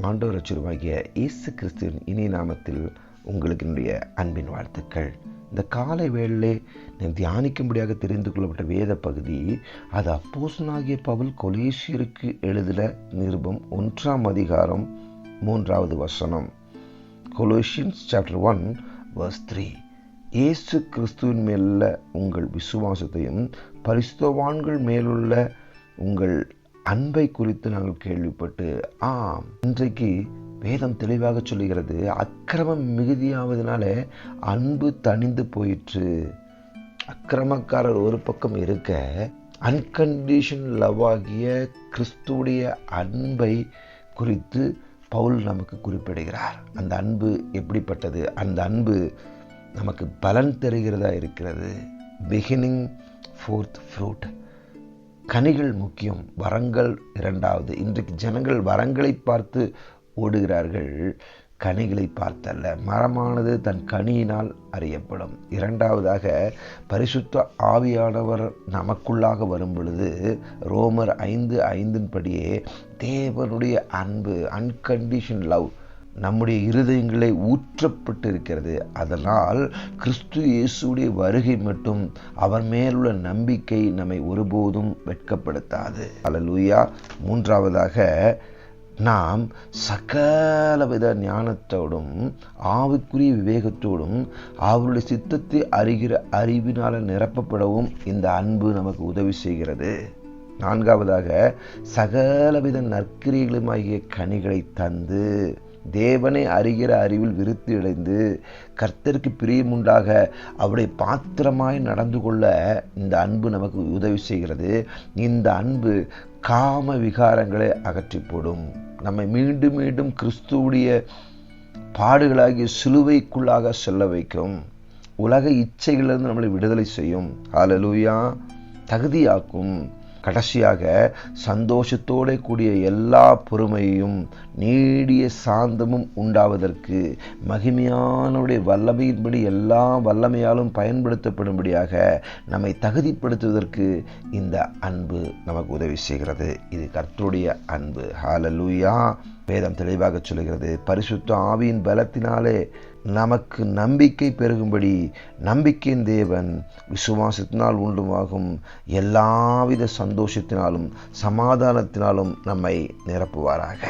ஆண்டவர் அச்சுருவாகிய இயேசு கிறிஸ்துவின் இனி நாமத்தில் உங்களுக்கு என்னுடைய அன்பின் வாழ்த்துக்கள். இந்த காலை வேளையிலே தியானிக்கும்படியாக தெரிந்து கொள்ளப்பட்ட வேத பகுதி அது அப்போசனாகிய பவுல் கொலேசியருக்கு எழுதின நிருபம் ஒன்றாம் அதிகாரம் மூன்றாவது வசனம். Colossians chapter one verse three இயேசு கிறிஸ்துவின் மேலுள்ள உங்கள் விசுவாசத்தையும் பரிசுத்தவான்கள் மேலுள்ள உங்கள் அன்பை குறித்து நாங்கள் கேள்விப்பட்டு ஆம் இன்றைக்கு வேதம் தெளிவாக சொல்லுகிறது அக்கிரமம் மிகுதியாவதுனால அன்பு தணிந்து போயிற்று. அக்கிரமக்காரர் ஒரு பக்கம் இருக்க அன்கண்டிஷன் லவ் ஆகிய கிறிஸ்துடைய அன்பை குறித்து பவுல் நமக்கு குறிப்பிடுகிறார். அந்த அன்பு எப்படிப்பட்டது? அந்த அன்பு நமக்கு பலன் தருகிறதா இருக்கிறது? பிகினிங் ஃபோர்த் ஃப்ரூட் கனிகள் முக்கியம். வரங்கள் இரண்டாவது. இன்றைக்கு ஜனங்கள் வரங்களை பார்த்து ஓடுகிறார்கள். கனிகளை பார்த்தல்ல. மரமானது தன் கனியினால் அறியப்படும். இரண்டாவதாக பரிசுத்த ஆவியானவர் நமக்குள்ளாக வரும் பொழுது ரோமர் ஐந்து ஐந்தின்படியே தேவனுடைய அன்பு அன்கண்டிஷன் லவ் நம்முடைய இருதயங்களே ஊற்றப்பட்டிருக்கிறது. அதனால் கிறிஸ்து இயேசுடைய வருகை மட்டும் அவர் மேலுள்ள நம்பிக்கை நம்மை ஒருபோதும் வெட்கப்படுத்தாது. அலலூயா மூன்றாவதாக நாம் சகலவித ஞானத்தோடும் ஆவிக்குரிய விவேகத்தோடும் அவருடைய சித்தத்தை அறிகிற அறிவினால் நிரப்பப்படவும் இந்த அன்பு நமக்கு உதவி செய்கிறது. நான்காவதாக சகலவித நற்கிரிகளுமாகிய கனிகளை தந்து தேவனை அறிகிற அறிவில் விருத்தி அடைந்து கர்த்தருக்கு பிரியமுண்டாக அவருடைய பாத்திரமாய் நடந்து கொள்ள இந்த அன்பு நமக்கு உதவி செய்கிறது. இந்த அன்பு காம விகாரங்களை அகற்றி போடும் நம்மை மீண்டும் மீண்டும் கிறிஸ்துவுடைய பாடுகளாகிய சிலுவைக்குள்ளாக செல்ல வைக்கும். உலக இச்சைகளிலிருந்து நம்மளை விடுதலை செய்யும். ஆலலூயா தகுதியாக்கும். கடைசியாக சந்தோஷத்தோட கூடிய எல்லா பொறுமையும் நீடிய சாந்தமும் உண்டாவதற்கு மகிமையானவுடைய வல்லமையின்படி எல்லா வல்லமையாலும் பயன்படுத்தப்படும்படியாக நம்மை தகுதிப்படுத்துவதற்கு இந்த அன்பு நமக்கு உதவி செய்கிறது. இது கர்த்தருடைய அன்பு. ஹாலலூயா வேதம் தெளிவாக சொல்கிறது பரிசுத்த ஆவியின் பலத்தினாலே நமக்கு நம்பிக்கை பெருகும்படி நம்பிக்கையின் தேவன் விசுவாசத்தினால் உண்டுமாகும் எல்லாவித சந்தோஷத்தினாலும் சமாதானத்தினாலும் நம்மை நிரப்புவாராக.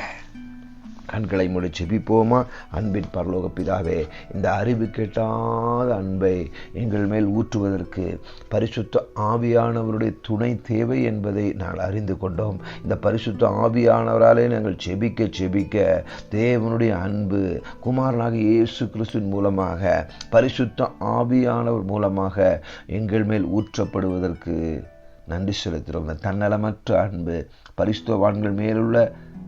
கண்களை மூடி செபிப்போமா? அன்பின் பரலோக பிதாவே இந்த அறிவு கேட்டாத அன்பை எங்கள் மேல் ஊற்றுவதற்கு பரிசுத்த ஆவியானவருடைய துணை தேவை என்பதை நாங்கள் அறிந்து கொண்டோம். இந்த பரிசுத்த ஆவியானவராலே நாங்கள் செபிக்க செபிக்க தேவனுடைய அன்பு குமாரனாக இயேசு கிறிஸ்துவின் மூலமாக பரிசுத்த ஆவியானவர் மூலமாக எங்கள் மேல் ஊற்றப்படுவதற்கு நன்றி செலுத்துகிறோம். தன்னலமற்ற அன்பு பரிசுத்தவான்கள் மேலுள்ள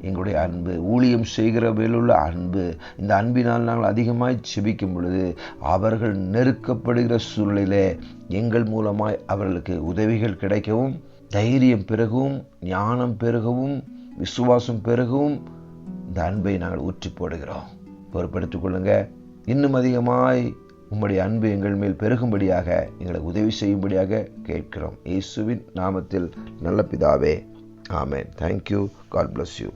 எங்களுடைய அன்பு ஊழியம் செய்கிற மேலுள்ள அன்பு இந்த அன்பினால் நாங்கள் அதிகமாய் செபிக்கும் பொழுது அவர்கள் நெருக்கப்படுகிற சூழ்நிலையிலே எங்கள் மூலமாய் அவர்களுக்கு உதவிகள் கிடைக்கவும் தைரியம் பெருகவும் ஞானம் பெருகவும் விசுவாசம் பெருகவும் இந்த அன்பை நாங்கள் ஊற்றி போடுகிறோம். பொறுப்படுத்திக் கொள்ளுங்க. இன்னும் அதிகமாய் உம்முடைய அன்பு எங்கள் மேல் பெருகும்படியாக எங்களுக்கு உதவி செய்யும்படியாக கேட்கிறோம். இயேசுவின் நாமத்தில் நல்ல பிதாவே. ஆமேன். Thank you God bless you